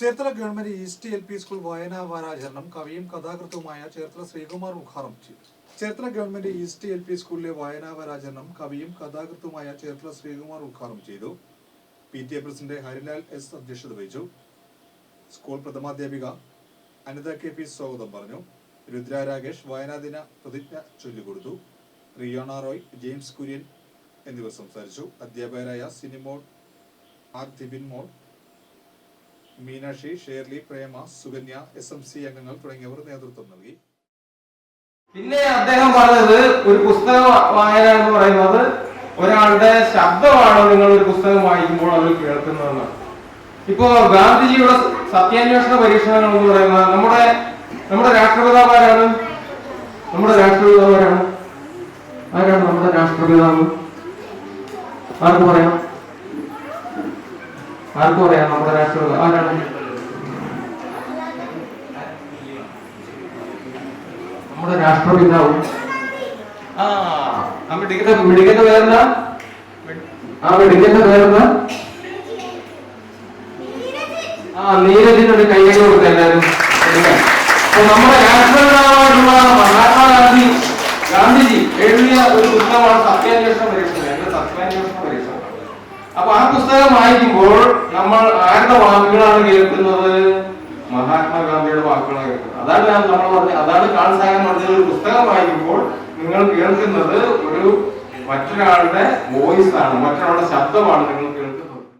Cherthala government east L P school വായനാ വാരാചരണം കവിയും കഥാകൃത്തുമായ ചേർത്തല ശ്രീകുമാർ ഉദ്ഘാടനം ചെയ്തു. Cherthala government east L P സ്കൂളിലെ വായനാ വാരാചരണം കവിയും കഥാകൃത്തുമായ ചേർത്തല ശ്രീകുമാർ ഉദ്ഘാടനം ചെയ്തു. P T A president Harilal S അധ്യക്ഷത വഹിച്ചു. സ്കൂൾ പ്രഥമാധ്യാപിക അനിത കെ പി സ്വാഗതം പറഞ്ഞു. രുദ്ര രാകേഷ് വായനാദിന പ്രതിജ്ഞ ചൊല്ലിക്കൊടുത്തു. റിയോണ റോയ് ജെയിംസ് കുര്യൻ എന്നിവർ സംസാരിച്ചു. അധ്യാപകരായ Sinimol R Thibin Mol Meenakshi Shirley Prema Sukanya S M C അംഗങ്ങൾ തുടങ്ങിയവർ നേതൃത്വം നൽകി. പിന്നെ അദ്ദേഹം പറഞ്ഞത് ഒരു പുസ്തക വായന എന്ന് പറയുന്നത് ഒരാളുടെ ശബ്ദമാണ് നിങ്ങൾ ഒരു പുസ്തകം വായിക്കുമ്പോൾ അവർ കേൾക്കുന്നതെന്ന്. ഇപ്പോ ഗാന്ധിജിയുടെ സത്യാന്വേഷണ പരീക്ഷണങ്ങൾ എന്ന് പറയുന്നത് നമ്മുടെ നമ്മുടെ രാഷ്ട്രപിതാവാരാണ് നമ്മുടെ രാഷ്ട്രപിതാവാരാണ് ആരാണ് നമ്മുടെ രാഷ്ട്രപിതാവ്? ആർക്ക് പറയാം? ആർക്ക് അറിയാം നമ്മുടെ രാഷ്ട്രീയ ആരാണ് നമ്മുടെ രാഷ്ട്രപിതാവ്. ആ മെഡിക്കന്റെ മെഡിക്കന്റെ പേരെന്താ? ആ മെഡിക്കന്റെ പേരെന്താ? ആ നീരജിനൊരു കൈയ്യടി കൊടുത്ത എല്ലാവരും. നമ്മുടെ രാഷ്ട്രപിതാവായിട്ടുള്ള മഹാത്മാഗാന്ധി ഗാന്ധിജി എഴുതിയ ഒരു പുസ്തകമാണ് സത്യാന്വേഷണം പരീക്ഷണം എന്റെ സത്യാന്വേഷണ അപ്പൊ ആ പുസ്തകം വായിക്കുമ്പോൾ നമ്മൾ ആരുടെ വാക്കുകളാണ് കേൾക്കുന്നത്? മഹാത്മാഗാന്ധിയുടെ വാക്കുകളാണ് കേൾക്കുന്നത്. അതാണ് നമ്മൾ പറഞ്ഞത് അതാണ് കാൾ സാഗൻ പറഞ്ഞത്. ഒരു പുസ്തകം വായിക്കുമ്പോൾ നിങ്ങൾ കേൾക്കുന്നത് ഒരു മറ്റൊരാളുടെ വോയിസ് ആണ് മറ്റൊരാളുടെ ശബ്ദമാണ് നിങ്ങൾ കേൾക്കുന്നത്.